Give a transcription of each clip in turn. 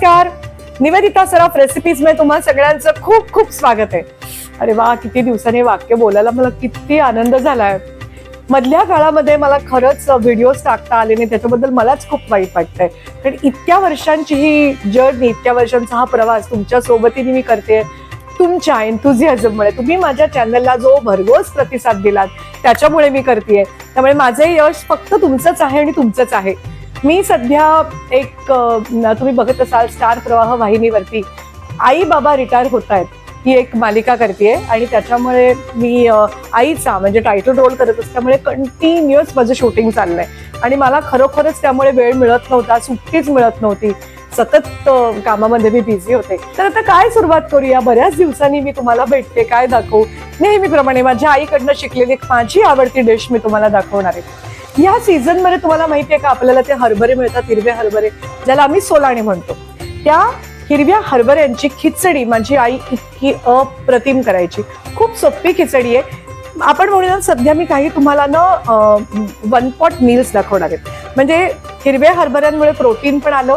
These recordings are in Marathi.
नमस्कार. निवेदिता सराफ रेसिपीजमध्ये तुम्हाला सगळ्यांचं खूप खूप स्वागत आहे. अरे वा किती दिवसांनी वाक्य बोलायला मला किती आनंद झालाय. मधल्या काळामध्ये मला खरंच व्हिडिओज टाकता आले नाही त्याच्याबद्दल मलाच खूप वाईट वाटतंय. कारण इतक्या वर्षांची ही जर्नी इतक्या वर्षांचा हा प्रवास तुमच्या सोबतीने मी करते. तुमच्या एन्थुझियाझममुळे तुम्ही माझ्या चॅनलला जो भरघोस प्रतिसाद दिलात त्याच्यामुळे मी करते त्यामुळे माझे यश फक्त तुमचंच आहे आणि तुमचंच आहे. मी सध्या एक तुम्ही बघत असाल स्टार प्रवाह वाहिनीवरती. आई बाबा रिटायर होत आहेत. ही एक मालिका करते आणि त्याच्यामुळे मी आईचा म्हणजे टायटल रोल करत असल्यामुळे कंटिन्युअस माझं शूटिंग चाललंय. आणि मला खरोखरच त्यामुळे वेळ मिळत नव्हता सुट्टीच मिळत नव्हती. सतत कामामध्ये मी बिझी होते. तर आता काय सुरुवात करूया? बऱ्याच दिवसांनी मी तुम्हाला भेटते काय दाखवू? नेहमीप्रमाणे माझ्या आईकडनं शिकलेली एक माझी आवडती डिश मी तुम्हाला दाखवणार आहे. या सीझनमध्ये तुम्हाला माहिती आहे का आपल्याला ते हरभरे मिळतात हिरवे हरभरे. ज्याला आम्ही सोलाणे म्हणतो. त्या हिरव्या हरभऱ्यांची खिचडी माझी आई इतकी अप्रतिम करायची. खूप सोपी खिचडी आहे. आपण म्हणूया सध्या मी काही तुम्हाला ना वन पॉट मील्स दाखवणार आहेत म्हणजे हिरव्या हरभऱ्यांमुळे प्रोटीन पण आलं.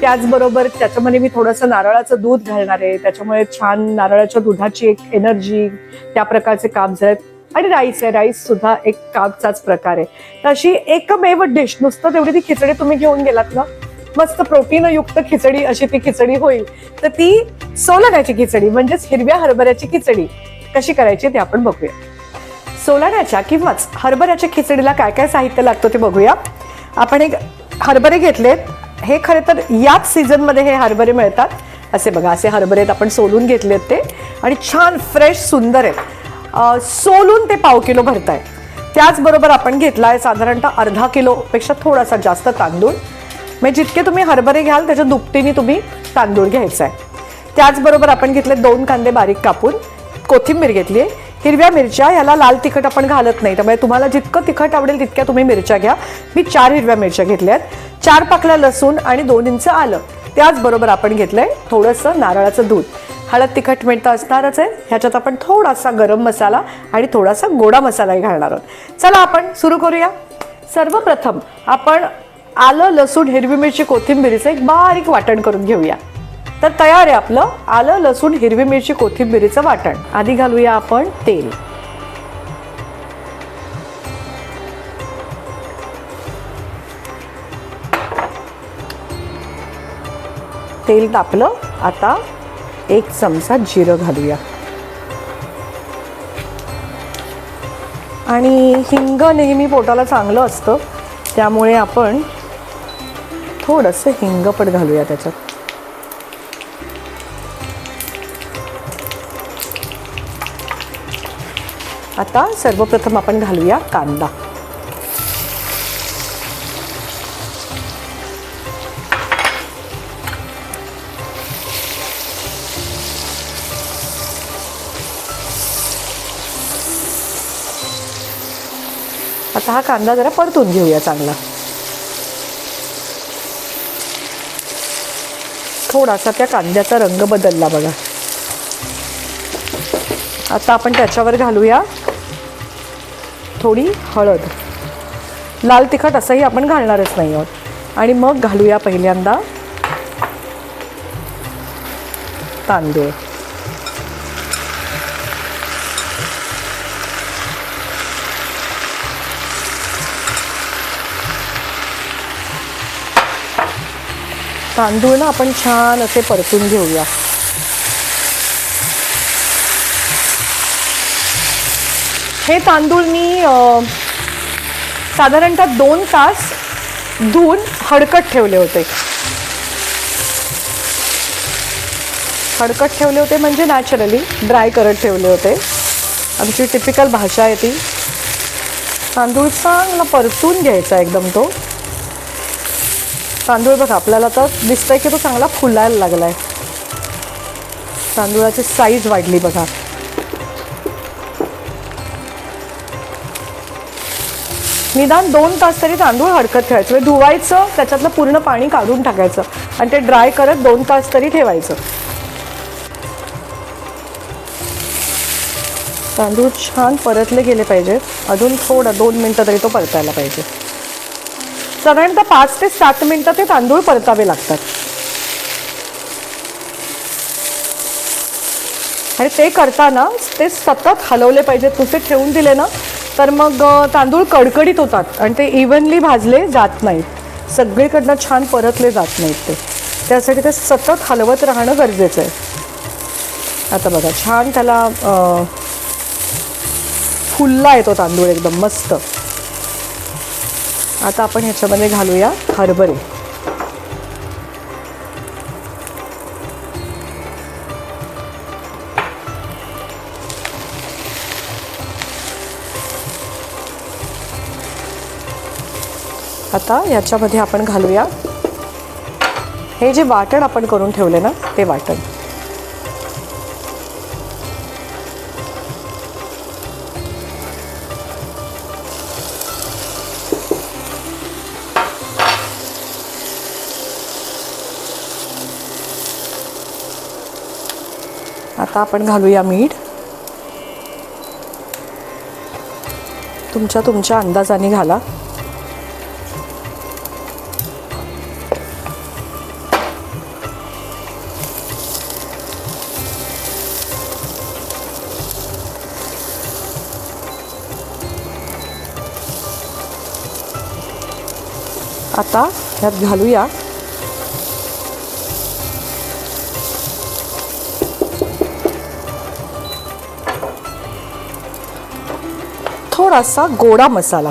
त्याचबरोबर त्याच्यामध्ये मी थोडंसं नारळाचं दूध घालणार आहे. त्याच्यामुळे छान नारळाच्या दुधाची एक एनर्जी त्या प्रकारचे काम आहेत. आणि राईस आहे. राईस सुद्धा एक कापचाच प्रकार आहे. तर अशी एकमेव डिश नुसतं तेवढी ती खिचडी तुम्ही घेऊन गेलात ना मस्त प्रोटीनयुक्त खिचडी अशी ती खिचडी होईल. तर ती सोलाण्याची खिचडी म्हणजेच हिरव्या हरभऱ्याची खिचडी. कशी करायची ते आपण बघूया. सोलाण्याच्या किंवाच हरभऱ्याच्या खिचडीला काय काय साहित्य लागतं ते बघूया. आपण एक हरभरे घेतलेत. हे खरे तर याच सीझनमध्ये हे हरभरे मिळतात. असे बघा असे हरभरे आपण सोलून घेतलेत ते. आणि छान फ्रेश सुंदर आहेत. सोलून ते पाव किलो भरताय. त्याचबरोबर आपण घेतला आहे साधारणतः अर्धा किलोपेक्षा थोडासा जास्त तांदूळ. म्हणजे जितके तुम्ही हरभरे घ्याल त्याच्या दुपटीने तुम्ही तांदूळ घ्यायचा आहे त्याचबरोबर आपण घेतले दोन कांदे बारीक कापून. कोथिंबीर घेतली आहे हिरव्या मिरच्या याला लाल तिखट आपण घालत नाही. त्यामुळे तुम्हाला जितकं तिखट आवडेल तितक्या तुम्ही मिरच्या घ्या. मी चार हिरव्या मिरच्या घेतल्या आहेत चार पाकल्या लसूण आणि दोन इंच आलं. त्याचबरोबर आपण घेतलंय थोडंसं नारळाचं दूध. हळद तिखट मिळतं असणारच आहे. ह्याच्यात आपण थोडासा गरम मसाला आणि थोडासा गोडा मसालाही घालणार आहोत. चला आपण सुरू करूया. सर्वप्रथम आपण आलं लसूण हिरवी मिरची कोथिंबिरीचं एक बारीक वाटण करून घेऊया. तर तयार आहे आपलं आलं लसूण हिरवी मिरची कोथिंबिरीचं वाटण. आधी घालूया आपण तेल. तेल तापलं. आता एक चमचा जिरं घालूया. आणि हिंग नेहमी पोटाला चांगलं असतं त्यामुळे आपण थोडंसं हिंग पण घालूया त्याच्यात. आता सर्वप्रथम आपण घालूया कांदा. आता हा कांदा जरा परतून घेऊया चांगला. थोडासा त्या कांद्याचा रंग बदलला बघा. आता आपण त्याच्यावर घालूया थोडी हळद. लाल तिखट असंही आपण घालणारच नाही आहोत. आणि मग घालूया पहिल्यांदा तांदूळ. तांदूळ ना आपण छान असे परतून घेऊया. हे तांदूळ मी साधारणतः दोन तास धुवून हडकत ठेवले होते. हडकत ठेवले होते म्हणजे नॅचरली ड्राय करत ठेवले होते. आमची टिपिकल भाषा आहे ती. तांदूळ चांगला परतून घ्यायचा एकदम तो. तांदूळ बघा आपल्याला तर दिसतंय की तो चांगला फुलायला लागलाय. तांदूळाची साईज वाढली बघा. निदान दोन तास तरी तांदूळ हडकत ठेवायचं. म्हणजे धुवायचं त्याच्यातलं पूर्ण पाणी काढून टाकायचं. आणि ते ड्राय करत दोन तास तरी ठेवायचं. तांदूळ छान परतले गेले पाहिजेत. अजून थोडं दोन मिनटं तरी तो परतायला पाहिजे. साधारणतः पाच ते सात मिनटं ते तांदूळ परतावे लागतात. आणि ते करताना ते सतत हलवले पाहिजेत तुसे ठेवून दिले ना तर मग तांदूळ कडकडीत होतात आणि ते इव्हनली भाजले जात नाहीत. सगळीकडनं छान परतले जात नाहीत ते. त्यासाठी ते सतत हलवत राहणं गरजेचं आहे. आता बघा छान त्याला फुलला येतो तांदूळ एकदम मस्त. आता आपण ह्याच्यामध्ये घालूया हरभरे. आता याच्यामध्ये आपण घालूया हे जे वाटण आपण करून ठेवले ना ते वाटण. आता आपण घालूया मीठ. तुमच्या तुमच्या अंदाजाने घाला. आता ह्यात घालूया. थोडासा गोडा मसाला.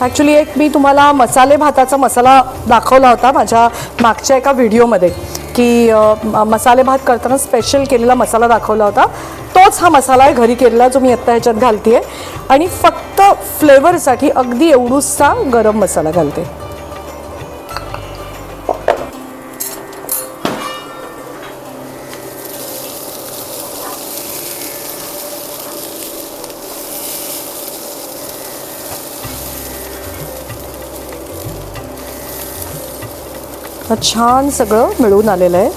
ॲक्च्युली एक मी तुम्हाला मसाले भाताचा मसाला दाखवला होता माझ्या मागच्या एका व्हिडिओमध्ये की मसाले भात करताना स्पेशल केलेला मसाला दाखवला होता. तोच हा मसाला आहे घरी केलेला जो मी आत्ता ह्याच्यात घालते आणि फक्त फ्लेवरसाठी अगदी एवढूसा गरम मसाला घालते. छान सगळं मिळून आलेलं आहे.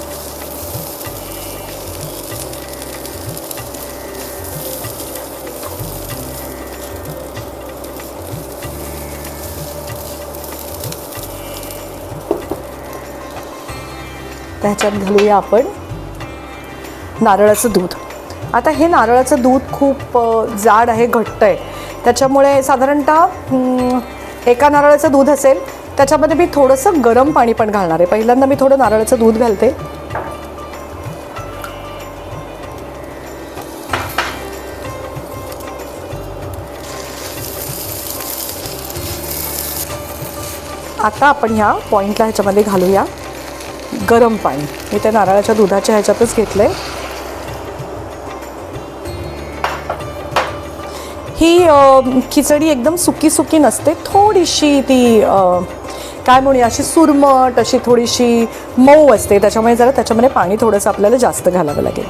त्याच्यात घालूया आपण नारळाचं दूध. आता हे नारळाचं दूध खूप जाड आहे घट्ट आहे. त्याच्यामुळे साधारणतः एका नारळाचं दूध असेल त्याच्यामध्ये मी थोडंसं गरम पाणी पण घालणार आहे. पहिल्यांदा मी थोडं नारळाचं दूध घालते. आता आपण ह्या पॉईंटला ह्याच्यामध्ये घालूया गरम पाणी. मी त्या नारळाच्या दुधाच्या ह्याच्यातच घेतलं आहे ही खिचडी एकदम सुकी सुकी नसते. थोडीशी ती काय म्हणूया? अशी सुरमट अशी थोडीशी मऊ असते. त्याच्यामुळे जरा त्याच्यामध्ये पाणी थोडंसं आपल्याला जास्त घालावं लागेल.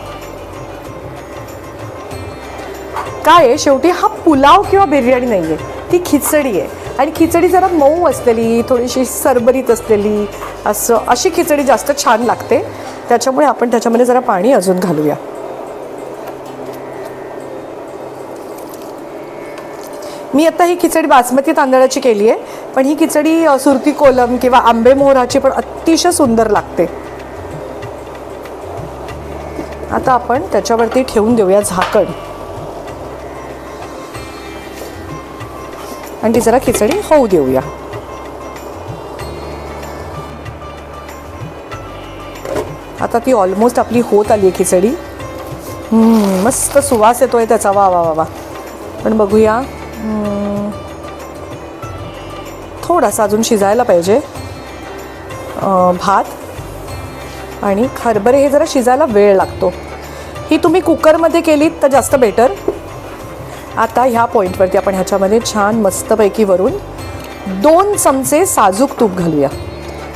काय आहे? शेवटी हा पुलाव किंवा बिर्याणी नाही आहे ती खिचडी आहे. आणि खिचडी जरा मऊ असलेली थोडीशी सरबरीत असलेली असं अशी खिचडी जास्त छान लागते. त्याच्यामुळे आपण त्याच्यामध्ये जरा पाणी अजून घालूया. मी आता ही खिचडी बासमती तांदळाची केली आहे पण ही खिचडी सुरती कोलम किंवा आंबे मोहराची पण अतिशय सुंदर लागते. आता आपण त्याच्यावरती ठेवून देऊया झाकण. आणि ती जरा खिचडी होऊ देऊया. आता ती ऑलमोस्ट आपली होत आली आहे खिचडी. मस्त सुवास येतोय त्याचा. वा वा वा वा. पण बघूया. थोडासा अजून शिजायला पाहिजे. भात आणि हरभरे हे जरा शिजायला वेळ लागतो. ही तुम्ही कुकरमध्ये केलीत तर जास्त बेटर. आता ह्या पॉईंटवरती आपण ह्याच्यामध्ये छान मस्तपैकी वरून दोन चमचे साजूक तूप घालूया.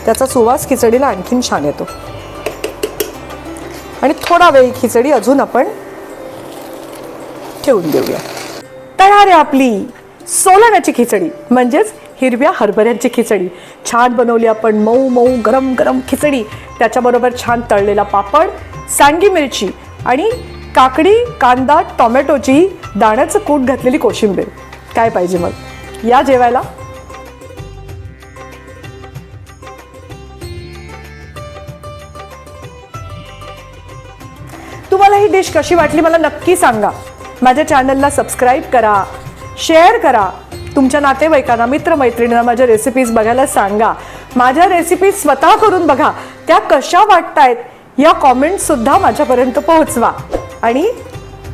त्याचा सुवास खिचडीला आणखीन छान येतो. आणि थोडा वेळ खिचडी अजून आपण ठेवून देऊया. तयार आहे आपली. सोलाण्याची खिचडी म्हणजेच हिरव्या हरभऱ्यांची खिचडी. छान बनवली आपण मऊ मऊ गरम गरम खिचडी. त्याच्याबरोबर छान तळलेला पापड सांगी मिरची आणि काकडी कांदा टोमॅटोची दाण्याचं कूट घातलेली कोशिंबीर. काय पाहिजे मग? या जेवायला. तुम्हाला ही डिश कशी वाटली मला नक्की सांगा. माझ्या चॅनलला सबस्क्राईब करा शेअर करा. तुमच्या नातेवाईकांना मित्रमैत्रिणींना माझ्या रेसिपीज बघायला सांगा. माझ्या रेसिपीज स्वतः करून बघा. त्या कशा वाटतायत या कॉमेंटसुद्धा माझ्यापर्यंत पोहोचवा. आणि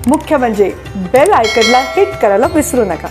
मुख्य म्हणजे बेल आयकनला हिट करायला विसरू नका.